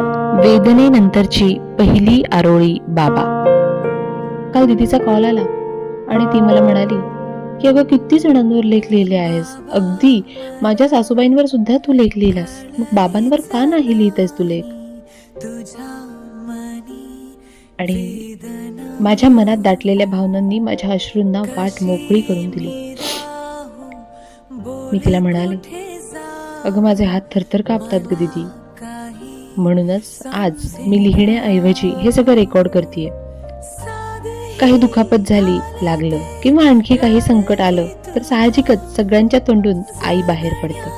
वेदनेनंतरची पहिली आरोळी बाबा. काल दिदीचा कॉल आला आणि ती मला म्हणाली की अगं किती जणांवर लेख लिहिले आहेस? अगदी. माझ्या सासूबाईंवर सुद्धा तू लेख लिहिलास. मग बाबांवर का नाही लिहितेस तू लेख? आणि माझ्या मनात दाटलेल्या भावनांनी माझ्या अश्रूंना वाट मोकळी करून दिली. मी तिला म्हणाले अगं माझे हात थरथर कापतात ग दिदी. म्हणूनच आज मी लिहिण्याऐवजी हे सगळं रेकॉर्ड करतेय. काही दुखापत झाली लागलं किंवा आणखी काही संकट आलं तर साहजिकच सगळ्यांच्या तोंडून आई बाहेर पडते.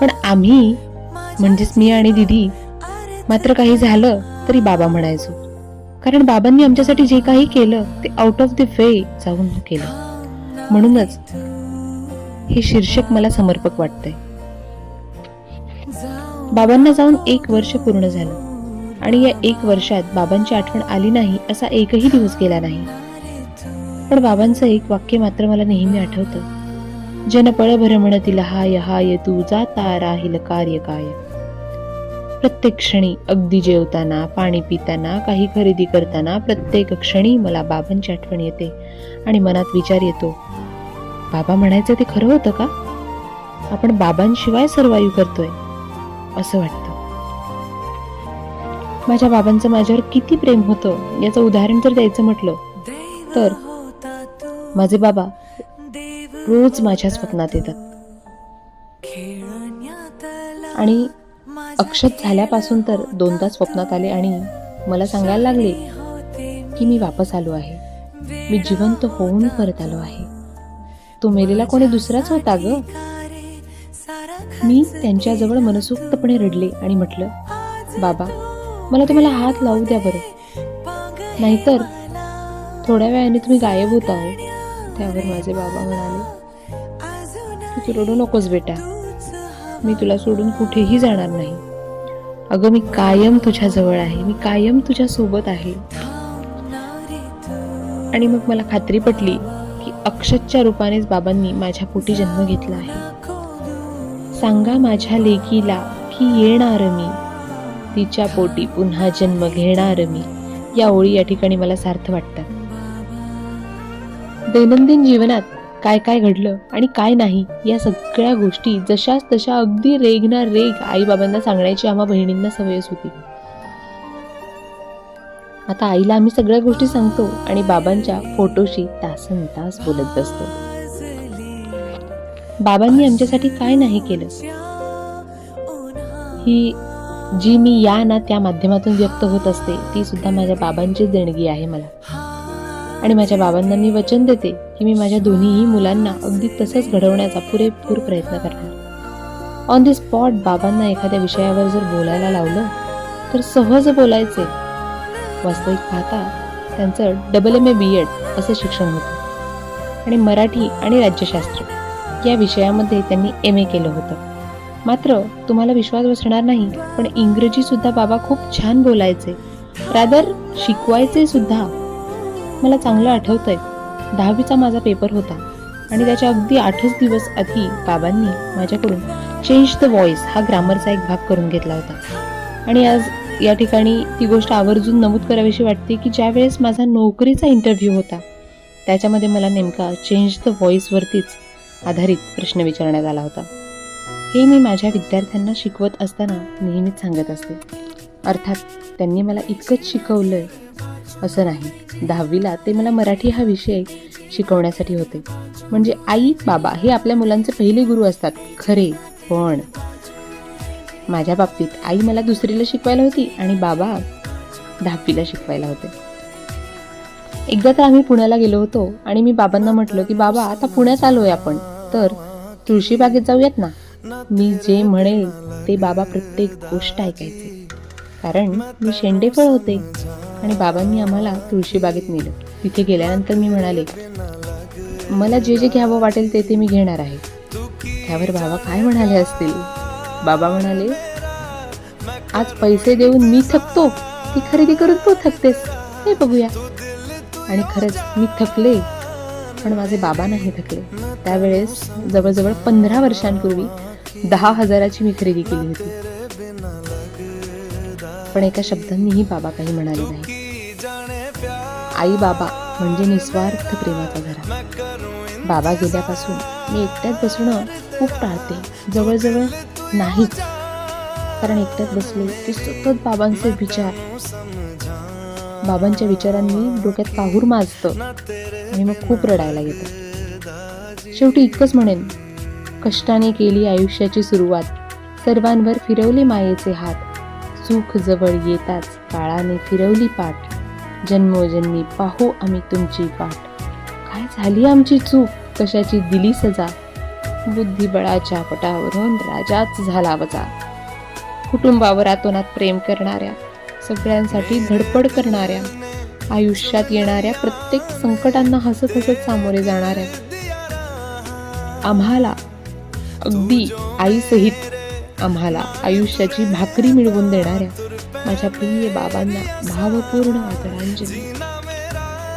पण आम्ही म्हणजेच मी आणि दिदी मात्र काही झालं तरी बाबा म्हणायचो. कारण बाबांनी आमच्यासाठी जे काही केलं ते आउट ऑफ द वे जाऊन केलं. म्हणूनच हे शीर्षक मला समर्पक वाटतंय. बाबांना जाऊन एक वर्ष पूर्ण झालं. आणि या एक वर्षात बाबांची आठवण आली नाही असा एकही दिवस गेला नाही. पण बाबांचं एक वाक्य मात्र मला नेहमी आठवतं. जन पळभर म्हणतील हाय हाय तू जाता राहील कार्य काय? प्रत्येक क्षणी अगदी जेवताना पाणी पिताना काही खरेदी करताना प्रत्येक क्षणी मला बाबांची आठवण येते. आणि मनात विचार येतो बाबा म्हणायचं ते खरं होतं का? आपण बाबांशिवाय सर्वायू करतोय. असं वाटतं. माझ्या बाबांचं माझ्यावर किती प्रेम होतं याचं उदाहरण जर द्यायचं म्हटलं तर माझे बाबा रोज माझ्या स्वप्नात येतात. आणि अक्षत झाल्यापासून तर दोनदा स्वप्नात आले आणि मला सांगायला लागले की मी वापस आलो आहे. मी जिवंत होऊन परत आलो आहे. तो मेलेला कोणी दुसराच होता ग? मी त्यांच्याजवळ मनसोक्तपणे रडले आणि म्हटलं बाबा मला तुम्हाला हात लावू द्या बरं. नाहीतर थोड्या वेळाने तुम्ही गायब होत आहो त्यावर माझे बाबा म्हणाले तू रडू नकोस बेटा. मी तुला सोडून कुठेही जाणार नाही. अगं मी कायम तुझ्याजवळ आहे. मी कायम तुझ्यासोबत आहे. आणि मग मला खात्री पटली की अक्षतच्या रूपानेच बाबांनी माझ्या पोटी जन्म घेतला आहे. सांगा माझ्या लेकीला की येणार मी. तिच्या पोटी पुन्हा जन्म घेणार मी. या ओळी या ठिकाणी मला सार्थ वाटतात. दैनंदिन जीवनात काय काय घडलं आणि काय नाही या सगळ्या गोष्टी जशाच तशा अगदी रेग ना रेग आईबाबांना सांगण्याची आम्हा बहिणींना सवयच होती. आता आईला आम्ही सगळ्या गोष्टी सांगतो आणि बाबांच्या फोटोशी तासन तास बोलत बसतो. बाबांनी आमच्यासाठी काय नाही केलं? ही जी मी या ना त्या माध्यमातून व्यक्त होत असते ती सुद्धा माझ्या बाबांचीच देणगी आहे मला. आणि माझ्या बाबांना मी वचन देते की मी माझ्या दोन्हीही मुलांना अगदी तसंच घडवण्याचा पुरेपूर प्रयत्न करणार. ऑन द स्पॉट बाबांना एखाद्या विषयावर जर बोलायला लावलं तर सहज बोलायचे. वास्तविक पाहता त्यांचं double M A B Ed असं शिक्षण होतं. आणि मराठी आणि राज्यशास्त्र. या विषयामध्ये त्यांनी एम ए केलं होतं. मात्र तुम्हाला विश्वास बसणार नाही पण इंग्रजी सुद्धा बाबा खूप छान बोलायचे. रादर शिकवायचे सुद्धा. मला चांगलं आठवतंय. दहावीचा माझा पेपर होता. आणि त्याच्या अगदी आठच दिवस आधी बाबांनी माझ्याकडून चेंज द व्हॉइस हा ग्रामरचा एक भाग करून घेतला होता. आणि आज या ठिकाणी ती गोष्ट आवर्जून नमूद करावीशी वाटते की ज्यावेळेस माझा नोकरीचा इंटरव्ह्यू होता त्याच्यामध्ये मला नेमका चेंज द व्हॉइसवरतीच आधारित प्रश्न विचारण्यात आला होता. हे मी माझ्या विद्यार्थ्यांना शिकवत असताना नेहमीच सांगत असते. अर्थात त्यांनी मला इतकंच शिकवलंय असं नाही. दहावीला ते मला मराठी हा विषय शिकवण्यासाठी होते. म्हणजे आई बाबा हे आपल्या मुलांचे पहिले गुरु असतात. खरे पण. माझ्या बाबतीत आई मला दुसरीला शिकवायला होती आणि बाबा दहावीला शिकवायला होते. एकदा तर आम्ही पुण्याला गेलो होतो आणि मी बाबांना म्हटलं की बाबा आता पुण्यात आलोय आपण. तर तुळशीबागेत जाऊयात ना. मी जे म्हणेल ते बाबा प्रत्येक गोष्ट ऐकायचे. कारण मी शेंडेफळ होते आणि बाबांनी आम्हाला तुळशीबागेत नेलं. तिथे गेल्यानंतर मी म्हणाले मला जे जे घ्यावं वाटेल ते ते मी घेणार आहे. त्यावर बाबा काय म्हणाले असतील? बाबा म्हणाले आज पैसे देऊन मी थकतो ती खरेदी करून तू थकतेस? हे बघूया. आणि खरंच मी थकले पण माझे बाबा नाही थकले. त्यावेळेस जवळजवळ पंधरा वर्षांपूर्वी दहा हजाराची मी खरेदी केली होती. पण एका शब्दांनीही बाबा काही म्हणाले नाही. आई बाबा म्हणजे निस्वार्थ प्रेमाचा घरा. बाबा गेल्यापासून मी एकट्यात बसणं खूप टाळते. जवळजवळ नाहीच. कारण एकट्यात बसले की सतत बाबांचे विचार बाबांच्या विचारांनी डोक्यात पाहूर माजतं. आणि मग खूप रडायला येतं. शेवटी इतकंच म्हणेन कष्टाने केली आयुष्याची सुरुवात. सर्वांवर फिरवले मायेचे हात. सुख जवळ येताच काळाने फिरवली पाठ. जन्मोजन्मी पाहू आम्ही तुमची पाठ काय झाली आमची चूक? कशाची दिली सजा? बुद्धिबळाच्या पटावरून राजाच झाला वजा. कुटुंबावर आतोनात प्रेम करणाऱ्या सगळ्यांसाठी धडपड करणाऱ्या आयुष्यात येणाऱ्या प्रत्येक संकटांना हसत हसत सामोरे जाणाऱ्या. आम्हाला अगदी आईसहित आम्हाला आयुष्याची भाकरी मिळवून देणाऱ्या माझ्या प्रिय बाबांना भावपूर्ण आदरांजली.